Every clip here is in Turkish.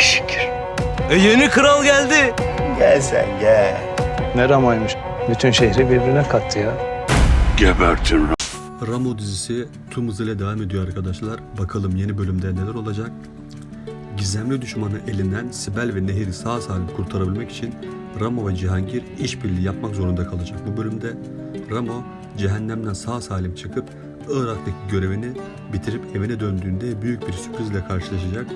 Çok şükür. E yeni kral geldi. Gel sen gel. Ne Ramo'ymuş. Bütün şehri birbirine kattı ya. Gebertin Ramo dizisi tüm hızıyla devam ediyor arkadaşlar. Bakalım yeni bölümde neler olacak. Gizemli düşmanı elinden Sibel ve Nehir'i sağ salim kurtarabilmek için Ramo ve Cihangir işbirliği yapmak zorunda kalacak. Bu bölümde Ramo cehennemden sağ salim çıkıp Irak'taki görevini bitirip evine döndüğünde büyük bir sürprizle karşılaşacak.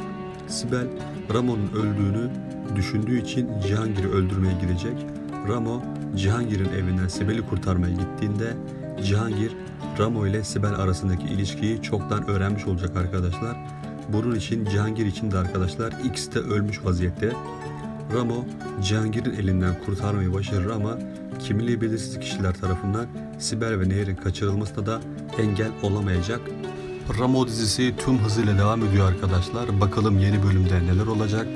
Sibel Ramo'nun öldüğünü düşündüğü için Cihangir'i öldürmeye gidecek. Ramo Cihangir'in evinden Sibel'i kurtarmaya gittiğinde Cihangir Ramo ile Sibel arasındaki ilişkiyi çoktan öğrenmiş olacak arkadaşlar. Bunun için Cihangir için de arkadaşlar ikisi de ölmüş vaziyette. Ramo Cihangir'in elinden kurtarmayı başarır ama kimliği belirsiz kişiler tarafından Sibel ve Nehir'in kaçırılmasına da engel olamayacak. Ramo dizisi tüm hızıyla devam ediyor arkadaşlar. Bakalım yeni bölümde neler olacak.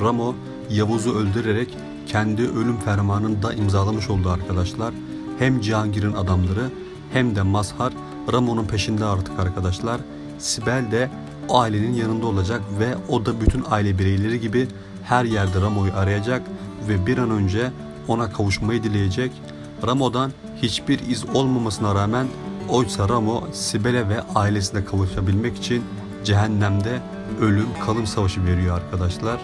Ramo Yavuz'u öldürerek kendi ölüm fermanını da imzalamış oldu arkadaşlar. Hem Cihangir'in adamları hem de Mazhar Ramo'nun peşinde artık arkadaşlar. Sibel de o ailenin yanında olacak ve o da bütün aile bireyleri gibi her yerde Ramo'yu arayacak ve bir an önce ona kavuşmayı dileyecek. Ramo'dan hiçbir iz olmamasına rağmen oysa Ramo Sibel'e ve ailesine kavuşabilmek için cehennemde ölüm kalım savaşı veriyor arkadaşlar.